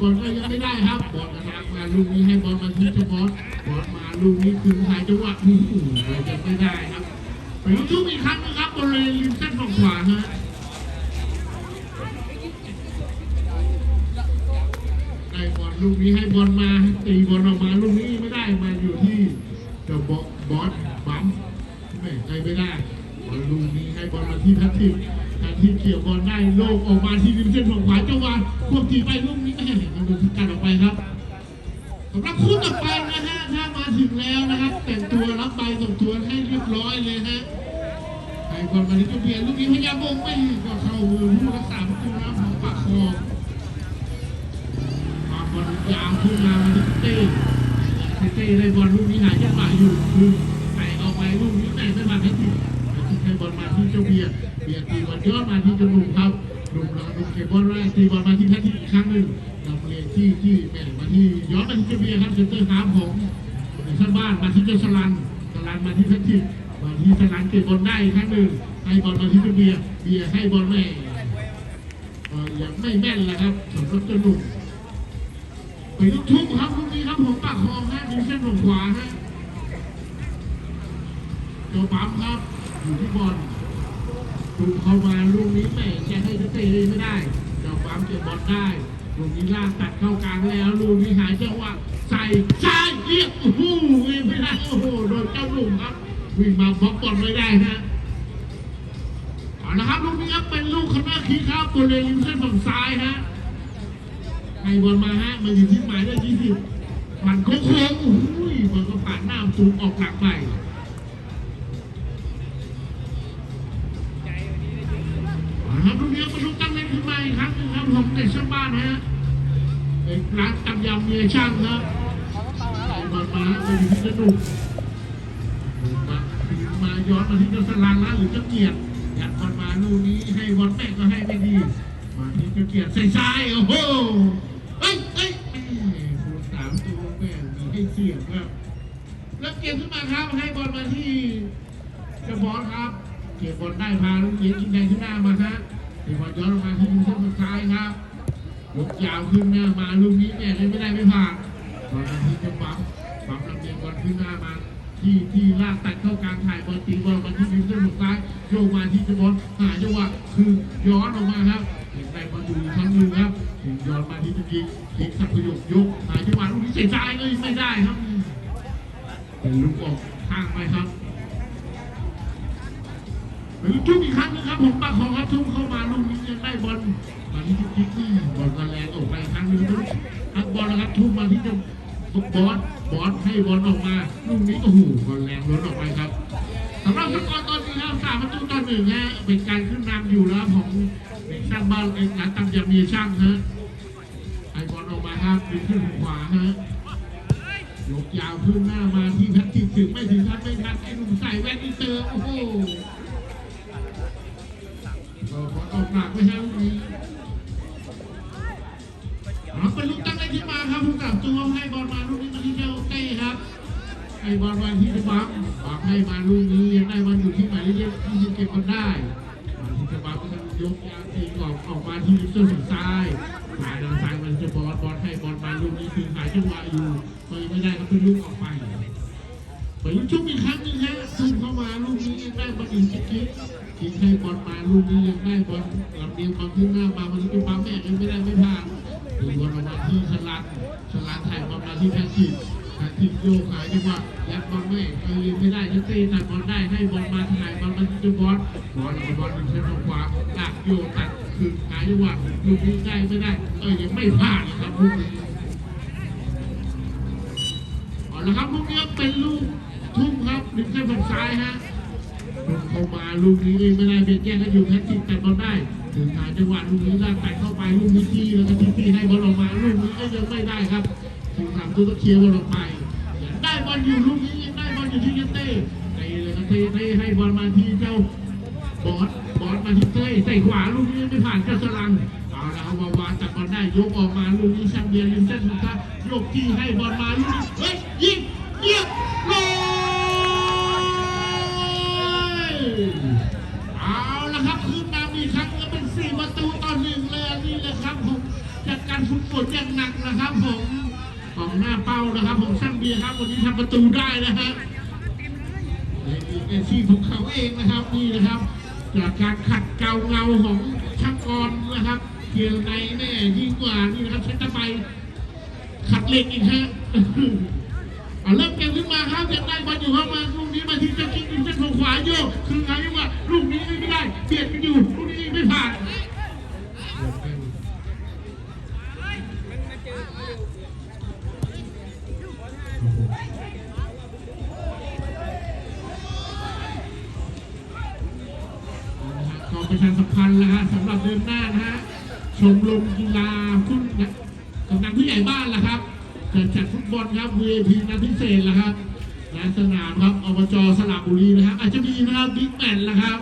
บอลก็ยังไม่ได้ครับ บอลทางมาลูกนี้ให้บอลมาที่เจ้าบอลบอลมาลูกนี้คืนหายจังหวะโอ้ยังไม่ได้ครับไปลุ้นทุกอีกครั้งนะครับบริเวณริมเส้นฝั่งขวาฮะได้บอลลูกนี้ให้บอลมาตีบอลออกมาลูกนี้ไม่ได้มาอยู่ที่เจ้าบอลบอลบัมไม่ใครไม่ได้บอลลูกนี้ให้บอลมาที่แพทริก ทริกเกี่ยวบอลได้โลกออกมาที่ริมเส้นฝั่งขวาจังหวะพวกทีไปลูกนี้ไม่เห็นมันโดนทิ้งกันออกไปครับสำหรับคู่ต่อไปนะฮะถ้ามาถึงแล้วนะครับ แต่งตัวรับใบส่งตัวให้เรียบร้อยเลยฮะไอ้บอลมาลิตูเบียลูกนี้พยายามมงไม่ก็เข้ามือผู้รักษาประตูนะของปากคอมาบอลยาวขึ้นมามาที่เต้เต้ได้บอลลูกนี้หายจังหวะอยู่คือไปออกไปลูกนี้แต่ไม่มาให้ทีให้บอลมาที่เจ้าเบียร์ เบียร์ตีบอลย้อนมาที่จาหนุ่มครับหนุ่มแล้วหนุ่มเก็บบอลแรกตีบอลมาที่แพทย์อีกครั้งหนึ่งนำเรียนที่ที่แม่มาที่ย้อนมาที่เจเบียร์ครับเซนเตอร์ฮาร์ฟของชาวบ้านมาที่เจสลันสลันมาที่แพทย์มาที่สลันเก็บบอลได้อีกครั้งหนึ่งให้บอลมาที่เจเบียร์เบียร์ให้บอลแม่ยังไม่แม่นเลยครับสำหรับเจ้าหนุ่มไปลูกทุ่งครับลูกนี้ครับผมปากคลองฮะดิวเส้นฝั่งขวาฮะตัวปั๊มครับอยู่ที่บอล ถูกเข้ามาลูกนี้แม่จะให้จะเตะไม่ได้เจ้าปั๊มเก็บบอลได้ลูกนี้ลากตัดเข้ากลางแล้วลูกนี้หายจังหวะใส่ซ้ายเรียกโอ้โหวิ่งไม่ได้โอ้โหโดนเจ้าหนุ่มครับวิ่งมาบล็อกบอลไม่ได้ฮะเอาละครับลูกนี้ครับเป็นลูกคณะคีครับตัวเลนริมเส้นฝั่งซ้ายฮะให้บอลมาฮะมาอยู่ที่หมายเลขยี่สิบผ่านโค้งโอ้โหมันก็ผ่านหน้าสูงออกหลังไปางบ้านฮะเป็นร้านตำยำเมียช่างครับเอามามาไปอยู่ที่กระดูกมามาย้อนมาที่เจ้าสลันนะหรือเจ้าเกียรติยัดบอลมาลูกนี้ให้บอลแม่ก็ให้ไม่ดี มาที่เจ้าเกียรติใส่ซ้ายโอ้โหเอ้ยเอ้ยแม่ผู้สามตัวแม่มีให้เสียบครับแล้วเกมขึ้นมาครับให้บอลมาที่เจ้าบอสครับ เก็บบอลได้พาลูกเย็นกินแดงขึ้นหน้ามาฮะเก็บบอลย้อนมาที่มุมเส้นสุดท้ายครับ ยกยาวขึ้นหน้ามาลูกนี้เนี่ยไม่ได้ไม่ผ่านบอลมาที่จ้าปั๊มปั๊มลำเลียงบอลขึ้นหน้ามา ที่ที่ลากตัดเข้ากลางถ่ายบอลตีบอลมาที่มุมเส้นสุดท้ายโยกมาที่จ้าบอลหาจังหวะคือย้อนออกมาครับเห็นได้บอลอยู่อีกครั้งหนึ่งครับถึงย้อนมาที่จ้ายิงยิงสับประโยคยกหาจังหวะลูกนี้เสียใจเลยไม่ได้ครับเป็นลูกออกข้างไปครับ ทุ่มอีกครั้งนึงครับผมปาของครับทุ่มเข้ามาลูกนี้ยังได้บอลมาที่จิ๊กนี่บอลกระแรงออกไปอีกครั้งหนึงทุกทักบอลนะครับทุ่มมาที่เจะบอสบอสให้บอลออกมาลูกนี้โอ้โหบอลแรงล้นออกไปครับสำหรับสกอร์ตอนนี้ครับสามประตูต่อหนึ่งฮะเป็นการขึ้นนำอยู่แล้วของช่างบ้านเองนะตั้งยามีช่างฮะให้บอลออกมาครับดึงขึ้นขวาฮะยกยาวขึ้นหน้ามาที่แพทติกถึงไม่ถึงทันไม่ทันไอ้หนุ่มใส่แว่นอินเต บอลมาที่จะบังบังให้มาลูกนี้ยังได้บอลอยู่ที่หมายเลขที่สิบเก็บมันได้ที่จะบังก็จะยกยาวตีกรอบออกมาที่ลิฟต์ฝั่งซ้ายหายทางซ้ายมันจะบอลบอลให้บอลมาลูกนี้คือหายจังหวะอยู่เปิดไม่ได้ก็เป็นลูกออกไปเปิดลูกชุบอีกครั้งนึงฮะซึ่งเข้ามาลูกนี้ยังได้บอลอีกจิ๊กจิ๊กยิงให้บอลมาลูกนี้ยังได้บอลลำเลียงบอลขึ้นหน้ามามันจะปั๊มแม่ยังไม่ได้ไม่ผ่านดูบอลมาที่ฉลัดฉลัดถ่ายบอลมาที่แพทริ กแพทริกโยกหายจังหวะยัดบอลแม่ก็ยิงไม่ได้จะเตะตัดบอลได้ให้บอลมาถ่ายบอลมาจ้าบอลบอลเอาบอลเป็นเส้นตรงขวาลากโยตัดคือหายจังหวะลูกนี้ได้ไม่ได้เออยังไม่ผ่านนะครับลูกนี้เอาละครับลูกนี้เป็นลูกทุ่มครับดึงเส้นฝั่งซ้ายฮะลงเข้ามาลูกนี้เองไม่ได้เป็นแย่งกันอยู่แพทติกแต่บอลได้ถึงทางจังหวะลูกนี้ลากแต่เข้าไปลูกนี้ที่แล้วก็ที่ที่ให้บอลออกมาลูกนี้ก็ยังไม่ได้ครับถึงทำตัวตะเคลียร์บอลออกไป ลอยู่ลูกนี้ยังได้บอลอยู่ที่เต้เต้เลยนะเต้เต้ให้บอลมาที่เจ้าบอสบอสมาที่เต้ใส่ขวาลูกนี้ไม่ผ่านเจ้าสลังเอาละเอามาวาจับบอลได้ยกออกมาลูกนี้ช่างเบียร์ยิมเส้นสุดท้ายยกที่ให้บอลมาลูกนี้เฮ้ย หน้าเป้านะครับผมช่างเบียร์ครับวันนี้ทำประตูได้นะฮะเป็นอีกอาชีพของเขาเองนะครับนี่นะครับ จากการขัดเกลาเงาของช่างกรนะครับเกียร์ในแน่ยิ่งกว่านี่นะครับใช้ตะไบขัดเหล็กอีกฮะเอาเริ่มเกมขึ้นมาครับยังได้บอลอยู่เข้ามาลูกนี้มาที่เจ้ากิ๊กดินเส้นของขวาโยกคือไงว่าลูกนี้ไม่ได้เบียดกันอยู่ลูกนี้ไม่ มรมกีฬาคุณนะกำนันผู้ใหญ่บ้านล่ะครับจะจัดฟุตบอลครับ VIP นัดพิเศษละครับณสนามครับอบจสระบุรีนะครับ อาจจะมีนะครับบิ๊กแมนละครับ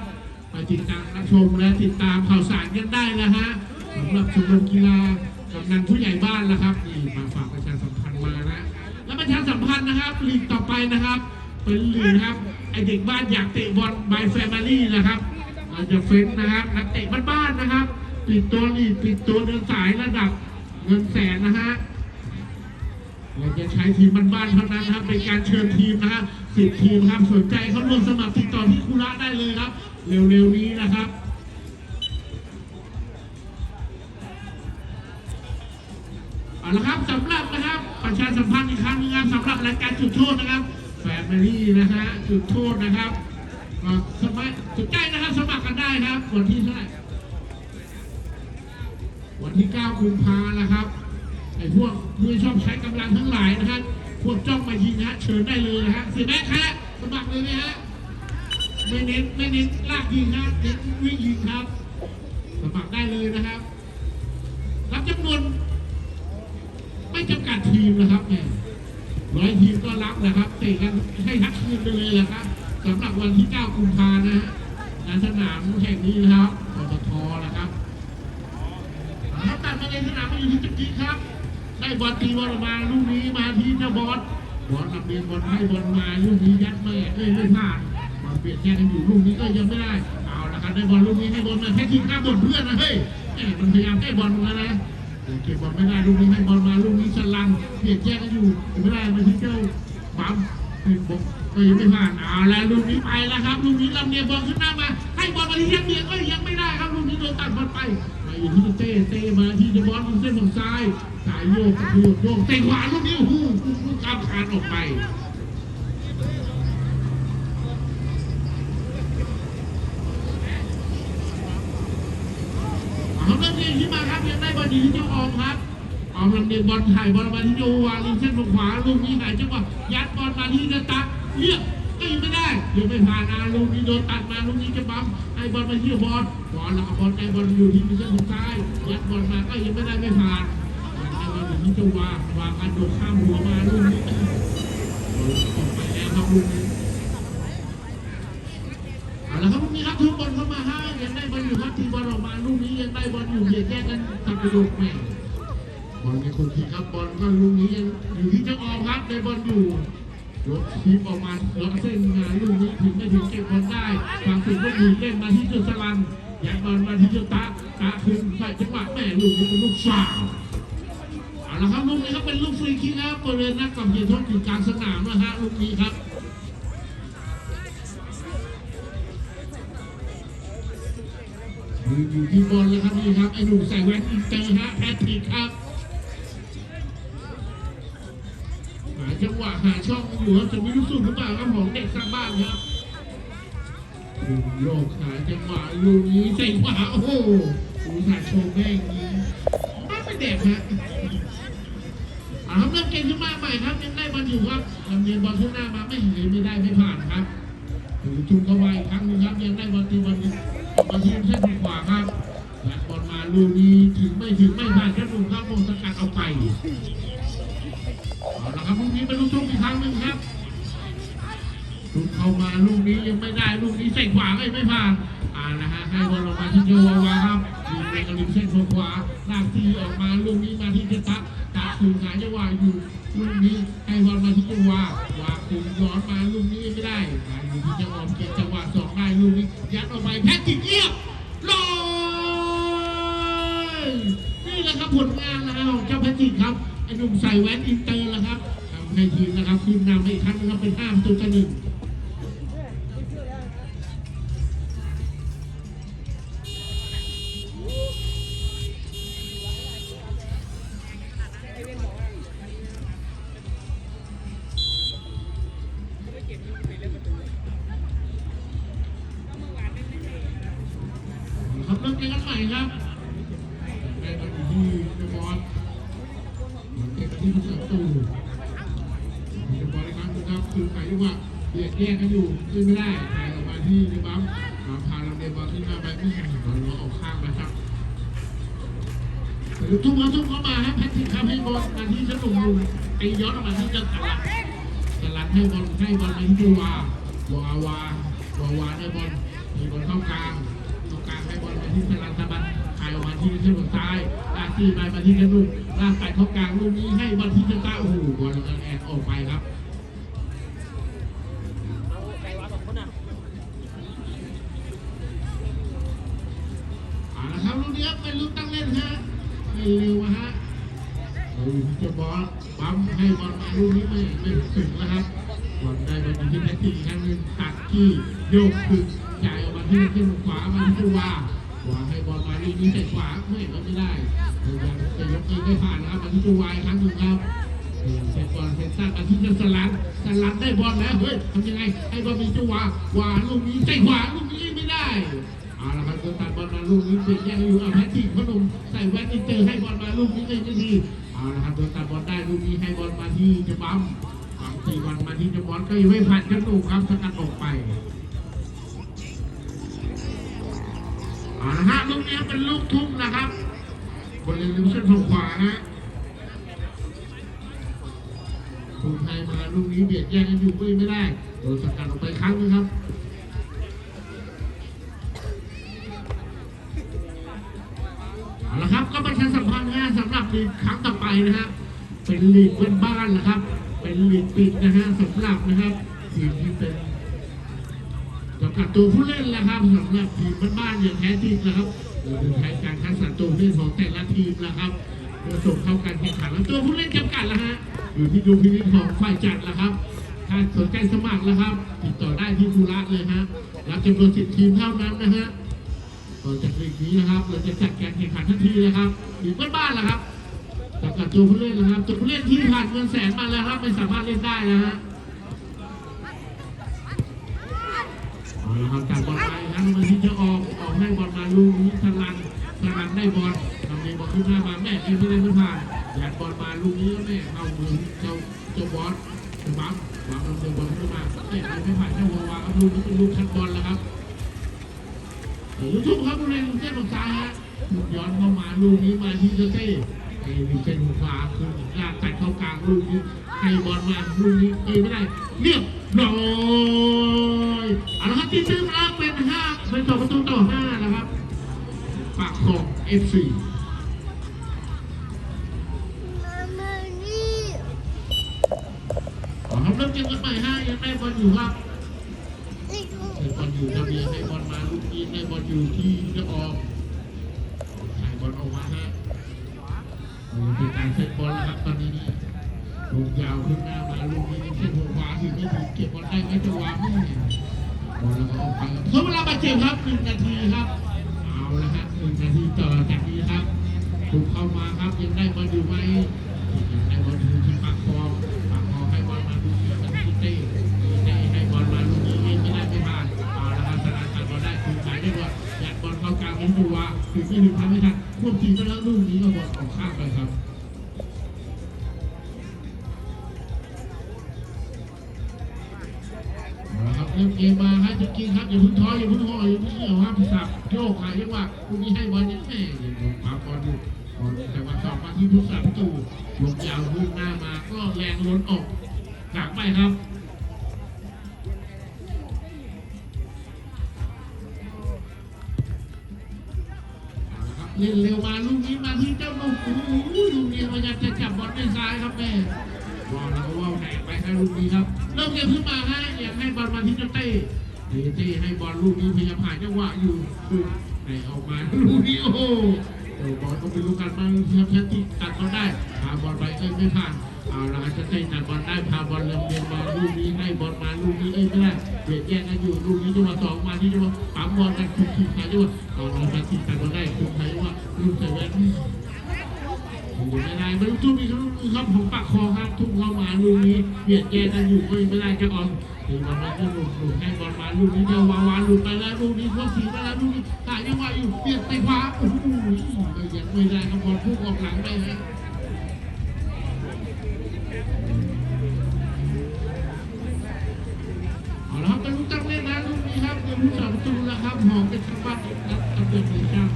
ไปติดตามรับชมและติดตามข่าวสารกันได้นะฮะสำหรับชมรมกีฬากำนันผู้ใหญ่บ้านละครับนี่มาฝากประชาสัมพันธ์มานะและประชาสัมพันธ์นะครับลีกต่อไปนะครับ เป็นลีกนะครับไอเด็กบ้านอยากเตะบอลบายแฟมิลี่นะครับเราจะเฟ้นนะครับนักเตะบ้านๆนะครับ ปิดตัวลีกปิดตัวเดินสายระดับเงินแสนนะฮะเราจะใช้ทีมบ้านๆเท่านั้นครับเป็นการเชิญทีมนะครับสิบทีมครับสนใจเขาร่วมสมัครติดต่อที่คุระได้เลยครับ เร็วๆนี้นะครับเอาละครับสำหรับนะครับประชาสัมพันธ์อีกครั้งนึงครับสำหรับรายการจุดโทษนะครับแฟมิลี่นะฮะจุดโทษนะครับสมัครสนใจนะครับสมัครกันได้ครับวันที่เท่าไหร่ ที่ 9 กุมภานะครับไอ้พวกมือชอบใช้กำลังทั้งหลายนะฮะพวกจ้องมายิงนะเชิญได้เลยนะฮะเสียแม็กฮะสมัครเลยไหมฮะไม่เน้นไม่เน้นลากยิงนะเน้นวิ่งยิงครับสมัครได้เลยนะครับ รับจำนวนไม่จำกัดทีมนะครับแหมร้อยทีมก็รับนะครับเตะกันให้ทักคืนไปเลยนะครับสำหรับวันที่ 9 กุมภานะฮะณสนามแห่งนี้นะครับปตทนะครับ ครับตัดมาในสนามมาอยู่ที่ตะกี้ครับ ได้บอลตีบอลมาลูกนี้มาที่เจ้าบอลบอลลำเลียงบอลให้บอลมาลูกนี้ยัดแม่เอ้ยไม่ผ่านบอลเปลี่ยนแยกกันอยู่ลูกนี้ก็ยังไม่ได้เอาละครับได้บอลลูกนี้ให้บอลมาแค่ทีมข้ามบอลเพื่อนนะเฮ้ยมันพยายามได้บอลมานะเก็บบอลไม่ได้ลูกนี้ให้บอลมาลูกนี้สลันเปลี่ยนแยกกันอยู่ไม่ได้มาที่เจ้าปั๊มเป็นบอลก็ยังไม่ผ่านเอาแล้วลูกนี้ไปแล้วครับลูกนี้ลำเลียงบอลขึ้นหน้ามาให้บอลมาที่ยัดเบียงก็ยังไม่ได้ครับลูกนี้โดนตัดบอลไป อยู่ที่เต้เต้มาที่เดบอลเส้นฝั่งซ้ายสายโยกกระโดดโยกเตะขวาลูกนี้โอ้โหลูกกำคานออกไปเอาเริ่มเกมขึ้นมาครับยังได้บอลดีที่เจ้าออมครับออมลำเลียงบอลถ่ายบอลมาที่โยวางริมเส้นฝั่งขวาลูกนี้หายจังหวะยัดบอลมาที่เดตักเรียกก็ยังไม่ได้ยังไม่ผ่านอาลูกนี้โดนตัดมาลูกนี้จะปั๊ม บอลมาที่บอลบอลล้วเอาบอลไอ้บอลอยู่ที่ริมเส้นฝั่งซ้ายยัดบอลมาก็ยังไม่ได้ไม่ผ่านไอ้บอลอยู่ที่จะวางวางกันโดดข้ามหัวมาลูกนี้ออกไปแล้วครับลูกนี้เอาละครับลูกนี้ครับทุกบอลเข้ามาฮะยังได้บอลอยู่ครับทีบอลออกมาลูกนี้ยังได้บอลอยู่เบียดแยกกันทำประตูแม่บอลในคนทีครับบอลก็ลูกนี้ยังอยู่ที่เจ้าออมครับได้บอลอยู่ ยกทีมออกมาล็อกเส้นงานลูกนี้ถึงไม่ถึงเก็บบอลได้ฝั่งสิงห์ก็อยู่เล่นมาที่จ้าสลันยัดบอลมาที่จ้าตาตาคืนใส่จังหวะแม่ลูกนี้เป็นลูกฟาวเอาละครับลูกนี้ครับเป็นลูกฟรีคิกครับบริเวณหน้ากล่องเยรติทศอยู่กลางสนามนะฮะลูกนี้ครับอยู่อยู่ที่บอลเลยครับนี่ครับไอ้หนุ่มใส่แว่นอินเตอร์ฮะแพทริกครับาจังหวะหาช่องอยู่ครับจะมีลูกสุดหรือเปล่าครับของเด็กสร้างบ้านครับดึงโยกหาจังหวะลูกนี้ใส่ขวาโอ้โหอุตส่าห์โชว์แม่งนี้ไม่ไปเด็กฮะอาครับเริ่มเกมขึ้นมาใหม่ครับยังได้บอลอยู่ครับลำเลียงบอลขึ้นหน้ามาไม่เห็นไม่ได้ไม่ผ่านครับถือจุงเข้าไปครั้งนึงครับยังได้บอลตีบอลออกมาทีมเส้นขวาครับหลักบอลมาลูกนี้ถึงไม่ถึงไม่ผ่านครับลูกครับโมงสกัดเอาไป เอาละครับลูกนี้เป็นลูกทุ่งอีกครั้งหนึ่งครับลูกเข้ามาลูกนี้ยังไม่ได้ลูกนี้ใส่ขวาก็ยังไม่ผ่านอ่านะฮะให้บอลออกมาที่โยวาวาครับยิงไปกระลิมเส้นขวาลากตีออกมาลูกนี้มาที่เจตักตาคืนหาจังหวะอยู่ลูกนี้ให้บอลมาที่จังหวะวาคุมย้อนมาลูกนี้ไม่ได้มาอยู่ที่จังหวะเก็บจังหวะสองได้ลูกนี้ยัดออกไปแพทติกเรียบร้อยนี่แหละครับผลงานนะครับของเจ้าแพทริกครับ หนุ่มใส่แว่นอินเตอร์แล้วครับทำให้ทีมนะครับทีมนำไปอีกครั้งนะครับเป็นห้าประตูต่อหนึ่ง มกันที่ผู้สังตูเดอะบอลอีกครั้งนึงครับคือหมายถึงว่าเบียดแยกกันอยู่ขึ้นไม่ได้แต่ออกมาที่เดอะบัมมาพาลำเดบอลขึ้นมาไปไม่ถึงบอลเราออกข้างไปครับแต่ทุ่งเขาทุ่งเขามาฮะแพทริกครับให้บอลมาที่สนุกอยู่ตีย้อนออกมาที่เจะตลาดตลาดให้บอลให้บอลมาที่วาวาวาวาวาได้บอลมีบอลเข้ากลางตรงกลางให้บอลมาที่สลันตะบันขายออกมาที่เส้นลงซ้ายากที่ไปมาที่กระดุกลากไปเข้ากลางลูกนี้ให้บอลที่เส้นต้โอ้โหบอลกระแอนออกไปครับเอาละครับลูกนี้ครับเป็นลูกตั้งเล่นฮะไม่เร็วฮะโอ้ยจะบอลปั๊มให้บอลมาลูกนี้ไม่ไม่ถึงนะครับบอลได้บอลที่แมตตี้อีกครั้งหนึ่งตัดที่โยกถึงจ่ายออกมาที่เส้นขวามาที่ว่าวา ให้บอลมาลูกนี้ใส่ขวาไม่ก็ไม่ได้พยายามจะยกเองไม่ผ่านนะครับมาที่จูวายครั้งหนึ่งครับเซตบอลเซตตั้งมาที่เจะสลันสลันได้บอลแล้วเฮ้ยทำยังไงให้บอลมีจูวาวาลูกนี้ใส่ขวาลูกนี้ไม่ได้เอาละครับโดนตัดบอลมาลูกนี้เปลี่ยนแย่งอยู่เอาแพทติกพนมใส่แว่นอินเตอร์ให้บอลมาลูกนี้ไม่ดีเอาละครับโดนตัดบอลได้ลูกนี้ให้บอลมาที่จะปั๊มปั๊มตีบอลมาที่จะบอลก็ยังไม่ผ่านกันลูกครับสกัดออกไป เอาละฮะลูกนี้เป็นลูกทุ่งนะครับบริเวณริมเส้นฝั่งขวาฮะภูไทยมาลูกนี้เบียดแย่งกันอยู่ไม่ไม่ได้โดนสกัดออกไปครั้งนึงครับเอาละครับก็ประชาสัมพันธ์นะฮะสำหรับลีกครั้งต่อไปนะฮะเป็นลีกเป็นบ้านนะครับ เป็นลีกปิดนะฮะสำหรับนะครับทีมที่เป็น สำหรับตัวผู้เล่นนะครับสำหรับทีมบ้านๆอย่างแท้จริงนะครับเราจะใช้การคัดสรรตัวผู้เล่นของแต่ละทีมนะครับเพื่อส่งเข้าการแข่งขันแล้วตัวผู้เล่นจำกัดละฮะอยู่ที่ดูพินิจของฝ่ายจัดละครับ ถ้าสนใจสมัครแล้วครับ ติดต่อได้ที่ธุระเลยฮะรับจำนวนสิบทีมเท่านั้นนะฮะต่อจากลีกนี้นะครับ เราจะจัดการแข่งขันทันทีนะครับทีมบ้านๆละครับสำหรับตัวผู้เล่นนะครับตัวผู้เล่นที่ผ่านเงินแสนมาแล้วครับไม่สามารถเล่นได้นะฮะ เอาละครับจากบอลไปครับมันที่จะออกออกให้บอลมาลูกนี้สลันสลันได้บอลทำเองบอลขึ้นหน้ามาแม่เองไม่ได้ไม่ผ่านอยากบอลมาลูกนี้แม่เข้ามือเจ้าเจ้าบอลจะบัฟบัฟลำเลียบอลขึ้นมาแม่ไม่ผ่านเจ้าวาวาครับลูกนี้เป็นลูกคัดบอลแล้วครับเดี๋ยวทุกครับบริเวณเส้นฝั่งซ้ายฮะย้อนเข้ามาลูกนี้มาที่เจ้าเต้ไอ้ดิเส้นขวาคือลากตัดเข้ากลางลูกนี้ ให้บอลมาลูกนี้เอ้ไม่ได้เรียบร้อยเอาละครับที่ซึ่งแล้วเป็นห้าเป็นสองประตูต่อห้านะครับปากของเอฟซี Mama ni. เอาครับเริ่มเกมกันใหม่ฮะยังได้บอลอยู่ครับ Itu. ให้บอลอยู่ระเบียงให้บอลมาลูกนี้ได้บอลอยู่ที่จะออกให้บอลออกมาฮะเออเป็นการเซตบอลแล้วครับตอนนี้ ลูกยาวขึ้นหน้ามาลูกนี้เส้นหัวขวาถึงไม่ถึงเก็บบอลได้ไหมจะวางไม่บอลแล้วก็ออกไปครับทดเวลาบาดเจ็บครับหนึ่งนาทีครับ เอาละฮะหนึ่งนาทีต่อจากนี้ครับถูกเข้ามาครับยังได้บอลอยู่ไหมยังได้บอลอยู่ที่ปากคอปากคอให้บอลมาลูกนี้กันที่เต้เต้ให้บอลมาลูกนี้ไม่ได้ไม่ผ่านเอาละครับสนามตัดบอลได้ถึงสายได้บอลยัดบอลเข้ากลางเป็นตัวถึงไม่ถึงทำไม่ทันควบทีมไปแล้วลูกนี้ก็บอลออกข้างไปครับ เอาละครับเริ่มเกมมาครับจริงๆครับอย่าพึ่งท้ออย่าพึ่งห่ออย่าพึ่งเหี่ยวครับสับโยกหาจังหวะลูกนี้ให้บอลยังแม่ยังบอลปั๊บบอลอยู่อลแต่ว่าสอบมาที่ผู้สาประตูยกยาวขึ้นหน้ามาก็แรงล้นออกหลังไปครับเล่นเร็วมาลูกนี้มาที่เจ้าหนุ่มโอ้ยลูกนี้พยายามจะจับบอลด้วยซ้ายครับแม่ บอลแล้วก็ว่าวแหกไปให้ลูกนี้ครับเริ่มเกมขึ้นมาฮะอยากให้บอลมาที่เจ้าเต้เต้เต้ให้บอลลูกนี้พยายามผ่านจังหวะอยู่ให้ออกมาลูกนี้โอ้โหบอลก็ไม่รู้กันบ้างครับแทนที่ตัดบอลได้พาบอลไปเอ้ยไม่ผ่านเอาละจะเตะตัดบอลได้พาบอลเรียมเรียงมาลูกนี้ให้บอลมาลูกนี้เอ้ยไม่ได้เบียดแย่งกันอยู่ลูกนี้จังหวะสองมาที่จังหวะปั๊มบอลกันคุมทีมไทยจังหวะเอาละแทนที่ตัดบอลได้คุมไทยว่าลูกใส่แว่น อ้โหไม่ได้ไม่รู้ทุ่มอีกลูกนึงครับผมปักคอครับ ทุ่มเข้ามาลูกนี้เบียดแย่งกันอยู่ก็ไม่ได้จะออนถึงบอลมาก็หลุดหลุดให้บอลมาลูกนี้เจอวาวาหลุดไปแล้วลูกนี้โคตรถีไปแล้วลูกนี้หายังไหวอยู่เปลี่ยนไปขวาโอ้โหยังไม่ได้ครับบอลพุ่งออกหลังไปฮะเอาละครับเป็นลูกตั้งเล่นนะลูกนี้ครับเป็นลูกสามประตูแล้วครับหอมเป็นทางบ้านนัดทำเดือนหนึ่งครับ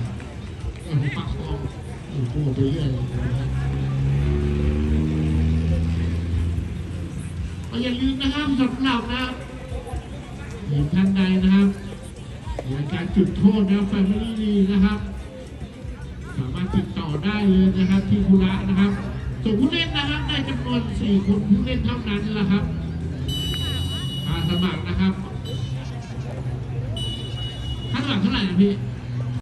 โอ้โหปักคอ งโอ้โหไปเรื่อยก็อย่าลืมนะครับสำหรับนะครับท่านใดนะครับในการจุดโทษนะครับแฟมิลี่ลีนะครับ สามารถติดต่อได้เลยนะครับที่คุระนะครับส่วนผู้เล่นนะครับได้จำนวนสี่คนผู้เล่นเท่านั้นแหละครับค่าสมัครนะครับค่าสมัครเท่าไหร่นะพี่